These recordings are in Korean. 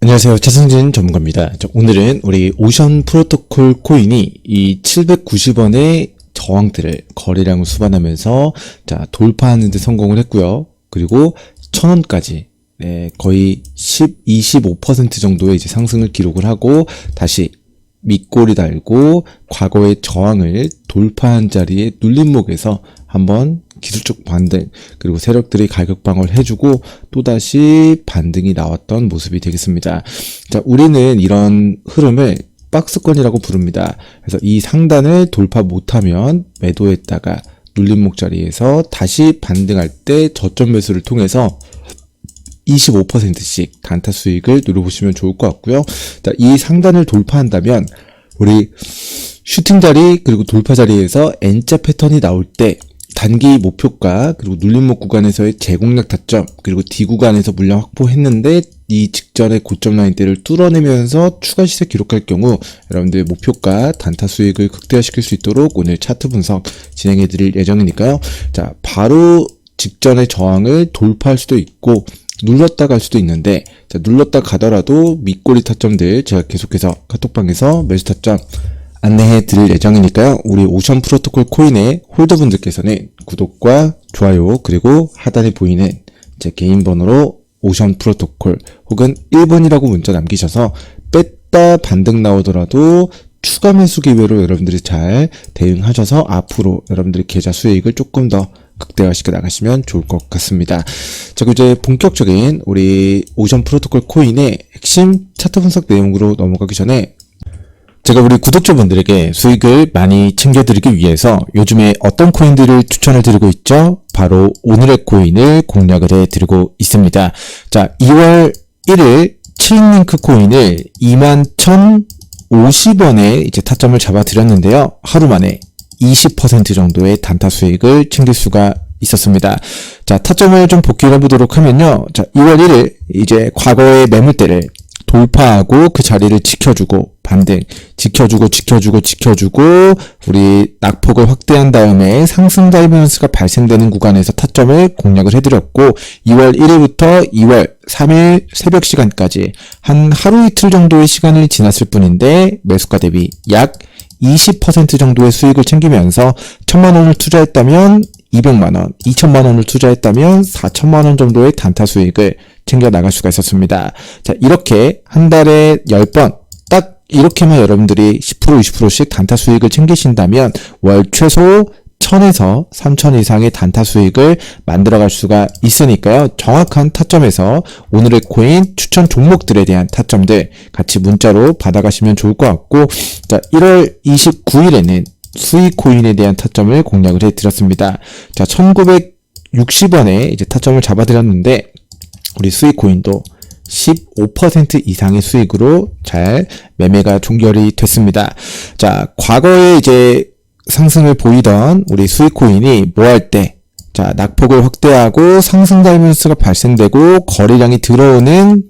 안녕하세요. 차승진 전문가입니다. 자, 오늘은 우리 오션 프로토콜 코인이 이 790원의 저항들을 거래량을 수반하면서 자, 돌파하는 데 성공을 했고요. 그리고 1000원까지 네, 거의 10, 25% 정도의 이제 상승을 기록을 하고 다시 밑골이 달고 과거의 저항을 돌파한 자리에 눌림목에서 한번 기술적 반등 그리고 세력들이 가격 방어를 해주고 또다시 반등이 나왔던 모습이 되겠습니다. 자, 우리는 이런 흐름을 박스권이라고 부릅니다. 그래서 이 상단을 돌파 못하면 매도했다가 눌림목 자리에서 다시 반등할 때 저점 매수를 통해서 25%씩 단타 수익을 누려보시면 좋을 것 같고요. 자, 이 상단을 돌파한다면 우리 슈팅 자리 그리고 돌파 자리에서 N자 패턴이 나올 때 단기 목표가 그리고 눌림목 구간에서의 제공력 타점 그리고 D 구간에서 물량 확보했는데 이 직전의 고점 라인대를 뚫어내면서 추가 시세 기록할 경우 여러분들 목표가 단타 수익을 극대화시킬 수 있도록 오늘 차트 분석 진행해 드릴 예정이니까요. 자, 바로 직전의 저항을 돌파할 수도 있고 눌렀다 갈 수도 있는데 자, 눌렀다 가더라도 밑꼬리 타점들 제가 계속해서 카톡방에서 매수 타점 안내해 드릴 예정이니까요. 우리 오션 프로토콜 코인의 홀더분들께서는 구독과 좋아요 그리고 하단에 보이는 제 개인 번호로 오션 프로토콜 혹은 1번이라고 문자 남기셔서 뺐다 반등 나오더라도 추가 매수 기회로 여러분들이 잘 대응하셔서 앞으로 여러분들의 계좌 수익을 조금 더 극대화시켜 나가시면 좋을 것 같습니다. 자, 그럼 이제 본격적인 우리 오션 프로토콜 코인의 핵심 차트 분석 내용으로 넘어가기 전에 제가 우리 구독자분들에게 수익을 많이 챙겨드리기 위해서 요즘에 어떤 코인들을 추천을 드리고 있죠? 바로 오늘의 코인을 공략을 해드리고 있습니다. 자, 2월 1일 칠링크 코인을 21,050원에 이제 타점을 잡아드렸는데요. 하루 만에 20% 정도의 단타 수익을 챙길 수가 있었습니다. 자, 타점을 좀 복귀해 보도록 하면요. 자, 2월 1일 이제 과거의 매물대를 돌파하고 그 자리를 지켜주고 반등 지켜주고 지켜주고 지켜주고 우리 낙폭을 확대한 다음에 상승 다이버런스가 발생되는 구간에서 타점을 공략을 해드렸고 2월 1일부터 2월 3일 새벽 시간까지 한 하루 이틀 정도의 시간이 지났을 뿐인데 매수가 대비 약 20% 정도의 수익을 챙기면서 1000만 원을 투자했다면 200만 원, 2천만 원을 투자했다면 4천만 원 정도의 단타 수익을 챙겨 나갈 수가 있었습니다. 자, 이렇게 한 달에 10번 딱 이렇게만 여러분들이 10% 20%씩 단타 수익을 챙기신다면 월 최소 1000에서 3000 이상의 단타 수익을 만들어갈 수가 있으니까요. 정확한 타점에서 오늘의 코인 추천 종목들에 대한 타점들 같이 문자로 받아가시면 좋을 것 같고 자 1월 29일에는 수익 코인에 대한 타점을 공략을 해드렸습니다. 자 1960원에 이제 타점을 잡아드렸는데 우리 수익 코인도 15% 이상의 수익으로 잘 매매가 종결이 됐습니다. 자, 과거에 이제 상승을 보이던 우리 수익 코인이 뭐할 때, 자, 낙폭을 확대하고 상승 다이면스가 발생되고 거래량이 들어오는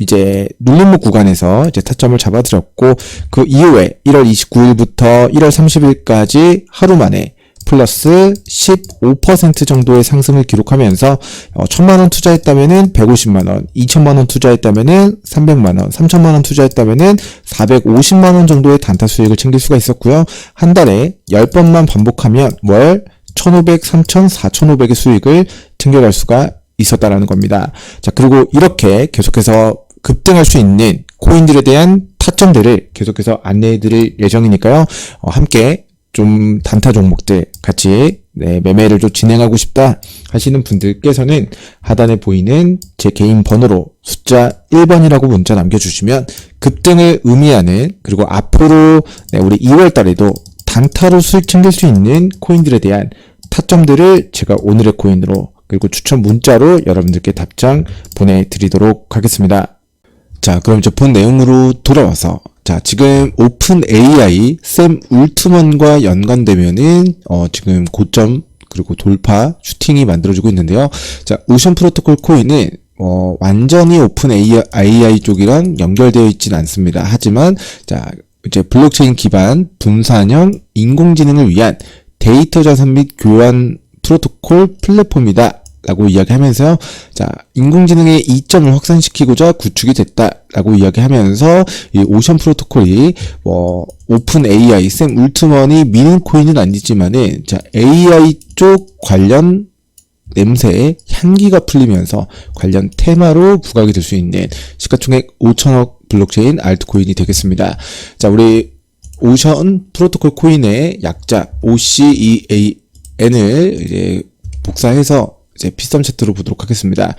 이제 눌림목 구간에서 이제 타점을 잡아드렸고 그 이후에 1월 29일부터 1월 30일까지 하루 만에 플러스 15% 정도의 상승을 기록하면서 어, 1000만원 투자했다면은 150만원, 2000만원 투자했다면은 300만원, 3000만원 투자했다면은 450만원 정도의 단타 수익을 챙길 수가 있었고요. 한 달에 10번만 반복하면 월 1500, 3000, 4500의 수익을 챙겨갈 수가 있었다라는 겁니다. 자, 그리고 이렇게 계속해서 급등할 수 있는 코인들에 대한 타점들을 계속해서 안내해 드릴 예정이니까요. 어, 함께 좀 단타 종목들 같이 네, 매매를 좀 진행하고 싶다 하시는 분들께서는 하단에 보이는 제 개인 번호로 숫자 1번이라고 문자 남겨주시면 급등을 의미하는 그리고 앞으로 네, 우리 2월 달에도 단타로 수익 챙길 수 있는 코인들에 대한 타점들을 제가 오늘의 코인으로 그리고 추천 문자로 여러분들께 답장 보내드리도록 하겠습니다. 자, 그럼 이제 본 내용으로 돌아와서 자, 지금 오픈 AI 샘 울트먼과 연관되면은 어, 지금 고점 그리고 돌파 슈팅이 만들어지고 있는데요. 자, 오션 프로토콜 코인은 어, 완전히 오픈 AI 쪽이랑 연결되어 있지는 않습니다. 하지만 자, 이제 블록체인 기반 분산형 인공지능을 위한 데이터 자산 및 교환 프로토콜 플랫폼이다. 라고 이야기하면서요. 자, 인공지능의 이점을 확산시키고자 구축이 됐다라고 이야기하면서 이 오션 프로토콜이 뭐 오픈 AI, 샘 울트먼이 미는 코인은 아니지만은 자, AI 쪽 관련 냄새, 향기가 풀리면서 관련 테마로 부각이 될 수 있는 시가총액 5천억 블록체인 알트코인이 되겠습니다. 자, 우리 오션 프로토콜 코인의 약자 OCEAN을 이제 복사해서 이제 피썸 차트로 보도록 하겠습니다.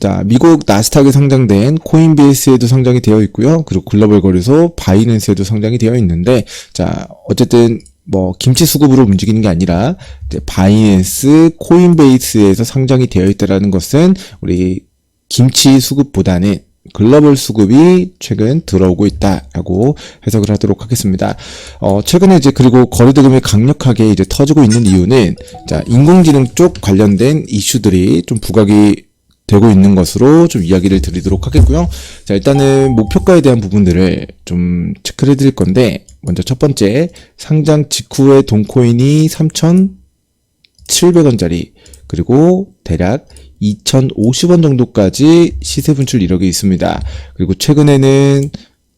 자, 미국 나스닥에 상장된 코인베이스에도 상장이 되어 있고요. 그리고 글로벌 거래소 바이낸스에도 상장이 되어 있는데, 자, 어쨌든 뭐 김치 수급으로 움직이는 게 아니라 바이낸스, 코인베이스에서 상장이 되어 있다라는 것은 우리 김치 수급보다는 글로벌 수급이 최근 들어오고 있다라고 해석을 하도록 하겠습니다. 어, 최근에 이제 그리고 거래대금이 강력하게 이제 터지고 있는 이유는 자, 인공지능 쪽 관련된 이슈들이 좀 부각이 되고 있는 것으로 좀 이야기를 드리도록 하겠고요. 자, 일단은 목표가에 대한 부분들을 좀 체크를 해드릴 건데, 먼저 첫 번째, 상장 직후에 동코인이 3,700원짜리, 그리고 대략 2,050원 정도까지 시세 분출 이력이 있습니다. 그리고 최근에는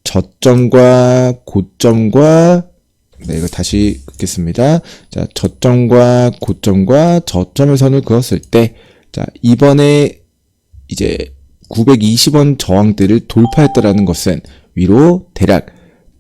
저점과 고점과 네, 이거 다시 긋겠습니다. 자, 저점과 고점과 저점의 선을 그었을 때, 자, 이번에 이제 920원 저항대를 돌파했다라는 것은 위로 대략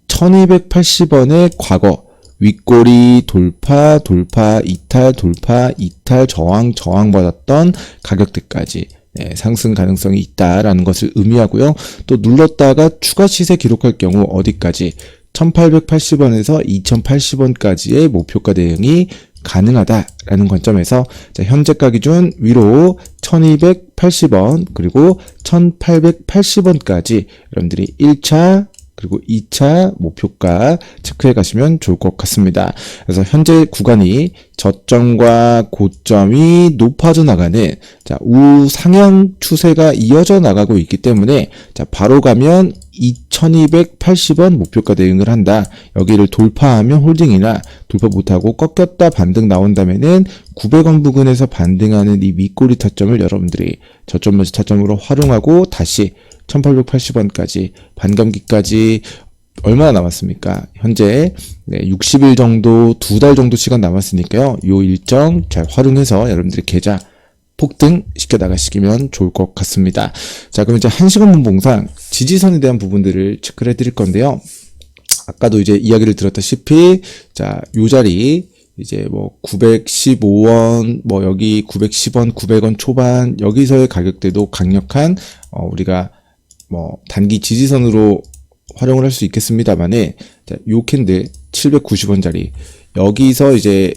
1280원의 과거 윗꼬리 돌파, 돌파, 이탈, 돌파, 이탈, 저항, 저항 받았던 가격대까지 네, 상승 가능성이 있다라는 것을 의미하고요. 또 눌렀다가 추가 시세 기록할 경우 어디까지 1880원에서 2080원까지의 목표가 대응이 가능하다라는 관점에서 현재가 기준 위로 1280원 그리고 1880원까지 여러분들이 1차 그리고 2차 목표가 체크해 가시면 좋을 것 같습니다. 그래서 현재 구간이 저점과 고점이 높아져 나가는 자, 우상향 추세가 이어져 나가고 있기 때문에 자, 바로 가면 2280원 목표가 대응을 한다. 여기를 돌파하면 홀딩이나 돌파 못하고 꺾였다 반등 나온다면은 900원 부근에서 반등하는 이 윗꼬리 타점을 여러분들이 저점 매수 타점으로 활용하고 다시 1880원까지 반감기까지 얼마나 남았습니까? 현재 네, 60일 정도, 두 달 정도 시간 남았으니까요. 요 일정 잘 활용해서 여러분들의 계좌 폭등 시켜 나가시면 좋을 것 같습니다. 자, 그럼 이제 한 시간 분봉상 지지선에 대한 부분들을 체크를 해드릴 건데요. 아까도 이제 이야기를 들었다시피, 자, 요 자리, 이제 뭐 915원, 뭐 여기 910원, 900원 초반, 여기서의 가격대도 강력한, 어, 우리가 뭐 단기 지지선으로 활용을 할 수 있겠습니다만은 요 캔들 790원짜리 여기서 이제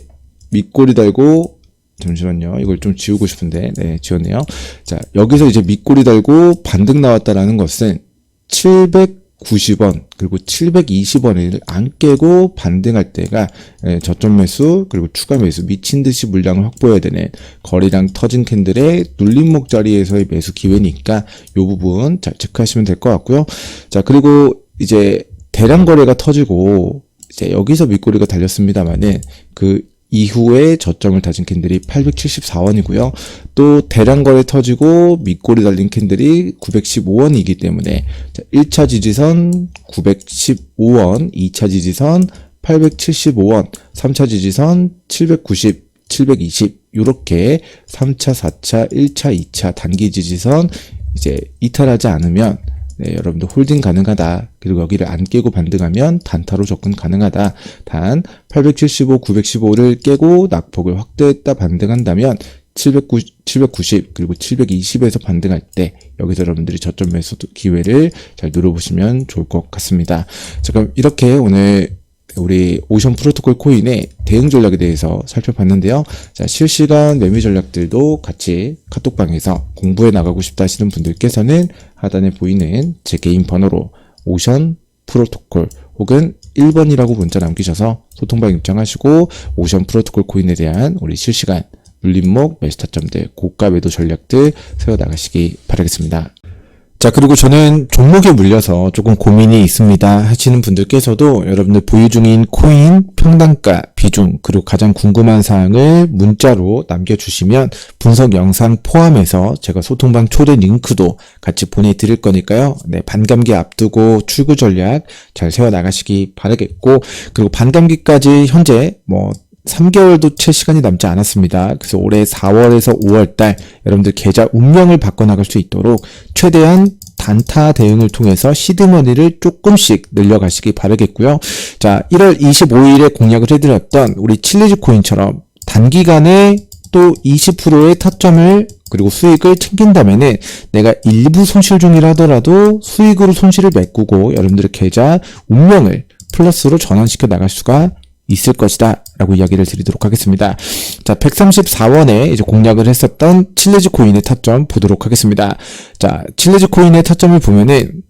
밑꼬리 달고 잠시만요. 이걸 좀 지우고 싶은데 네 지웠네요. 자 여기서 이제 밑꼬리 달고 반등 나왔다라는 것은 700 90원 그리고 720원을 안 깨고 반등할 때가 예, 저점 매수 그리고 추가 매수 미친 듯이 물량을 확보해야 되는 거래량 터진 캔들의 눌림목 자리에서의 매수 기회니까 이 부분 잘 체크하시면 될 것 같고요. 자 그리고 이제 대량 거래가 터지고 이제 여기서 밑꼬리가 달렸습니다만은 그 이후에 저점을 다진 캔들이 874원이고요. 또 대량 거래 터지고 밑꼬리 달린 캔들이 915원이기 때문에 1차 지지선 915원, 2차 지지선 875원, 3차 지지선 790, 720 이렇게 3차, 4차, 1차, 2차 단기 지지선 이제 이탈하지 않으면 네, 여러분들 홀딩 가능하다. 그리고 여기를 안 깨고 반등하면 단타로 접근 가능하다. 단 875, 915를 깨고 낙폭을 확대했다 반등한다면 790, 790 그리고 720에서 반등할 때 여기서 여러분들이 저점 매수 기회를 잘 누려보시면 좋을 것 같습니다. 자 그럼 이렇게 오늘 우리 오션 프로토콜 코인의 대응 전략에 대해서 살펴봤는데요. 자, 실시간 매매 전략들도 같이 카톡방에서 공부해 나가고 싶다 하시는 분들께서는 하단에 보이는 제 개인 번호로 오션 프로토콜 혹은 1번이라고 문자 남기셔서 소통방 입장하시고 오션 프로토콜 코인에 대한 우리 실시간 눌림목 매스타점들 고가 매도 전략들 세워 나가시기 바라겠습니다. 자, 그리고 저는 종목에 물려서 조금 고민이 있습니다 하시는 분들께서도 여러분들 보유 중인 코인, 평단가, 비중, 그리고 가장 궁금한 사항을 문자로 남겨주시면 분석 영상 포함해서 제가 소통방 초대 링크도 같이 보내드릴 거니까요. 네, 반감기 앞두고 출구 전략 잘 세워나가시기 바라겠고, 그리고 반감기까지 현재 뭐 3개월도 채 시간이 남지 않았습니다. 그래서 올해 4월에서 5월달 여러분들 계좌 운명을 바꿔나갈 수 있도록 최대한 단타 대응을 통해서 시드머니를 조금씩 늘려가시기 바라겠고요. 자, 1월 25일에 공략을 해드렸던 우리 칠리즈 코인처럼 단기간에 또 20%의 타점을 그리고 수익을 챙긴다면은 내가 일부 손실 중이라 하더라도 수익으로 손실을 메꾸고 여러분들의 계좌 운명을 플러스로 전환시켜 나갈 수가 있을 것이다. 라고 이야기를 드리도록 하겠습니다. 자, 134원에 이제 공략을 했었던 칠레즈 코인의 타점 보도록 하겠습니다. 자, 칠레즈 코인의 타점을 보면은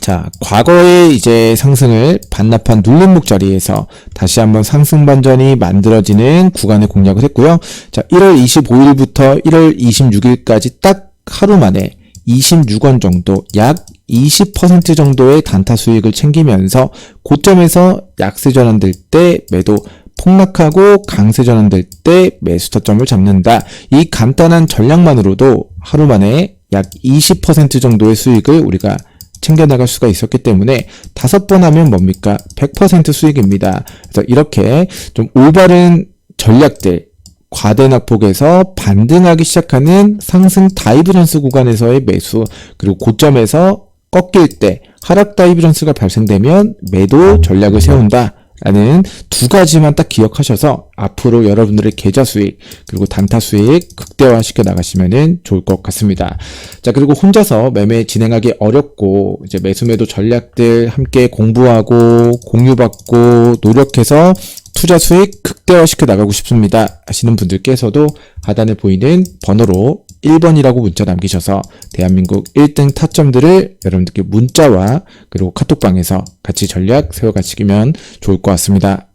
자, 과거에 이제 상승을 반납한 눌림목 자리에서 다시 한번 상승 반전이 만들어지는 구간을 공략을 했고요. 자, 1월 25일부터 1월 26일까지 딱 하루 만에 26원 정도, 약 20% 정도의 단타 수익을 챙기면서 고점에서 약세 전환될 때 매도 폭락하고 강세 전환될 때 매수 타점을 잡는다. 이 간단한 전략만으로도 하루 만에 약 20% 정도의 수익을 우리가 챙겨나갈 수가 있었기 때문에 다섯 번 하면 뭡니까? 100% 수익입니다. 그래서 이렇게 좀 올바른 전략들, 과대 낙폭에서 반등하기 시작하는 상승 다이브런스 구간에서의 매수, 그리고 고점에서 꺾일 때 하락 다이브런스가 발생되면 매도 전략을 세운다. 라는 두 가지만 딱 기억하셔서 앞으로 여러분들의 계좌 수익 그리고 단타 수익 극대화 시켜 나가시면 좋을 것 같습니다. 자 그리고 혼자서 매매 진행하기 어렵고 이제 매수 매도 전략들 함께 공부하고 공유받고 노력해서 투자 수익 극대화 시켜 나가고 싶습니다 하시는 분들께서도 하단에 보이는 번호로 1번이라고 문자 남기셔서 대한민국 1등 타점들을 여러분들께 문자와 그리고 카톡방에서 같이 전략 세워가시면 좋을 것 같습니다.